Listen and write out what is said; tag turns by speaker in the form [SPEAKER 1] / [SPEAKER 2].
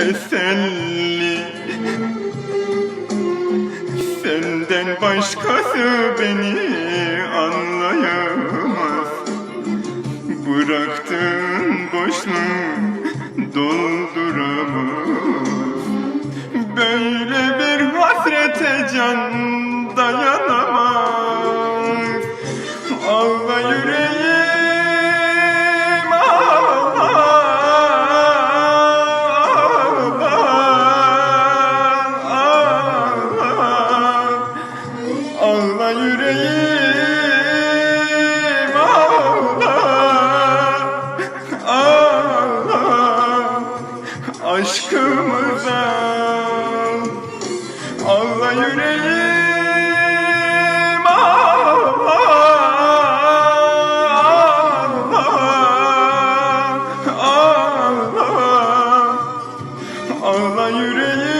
[SPEAKER 1] teselli. Senden başkası beni anlayamaz. Bıraktığın boşluğu dolduramaz. Böyle bir hasrete can dayanamaz. Ağla yüreğim Ağla yüreğim ağla. Ağla. Aşkımıza. Ağla yüreğim ağla. Ağla. Ağla. Ağla yüreğim.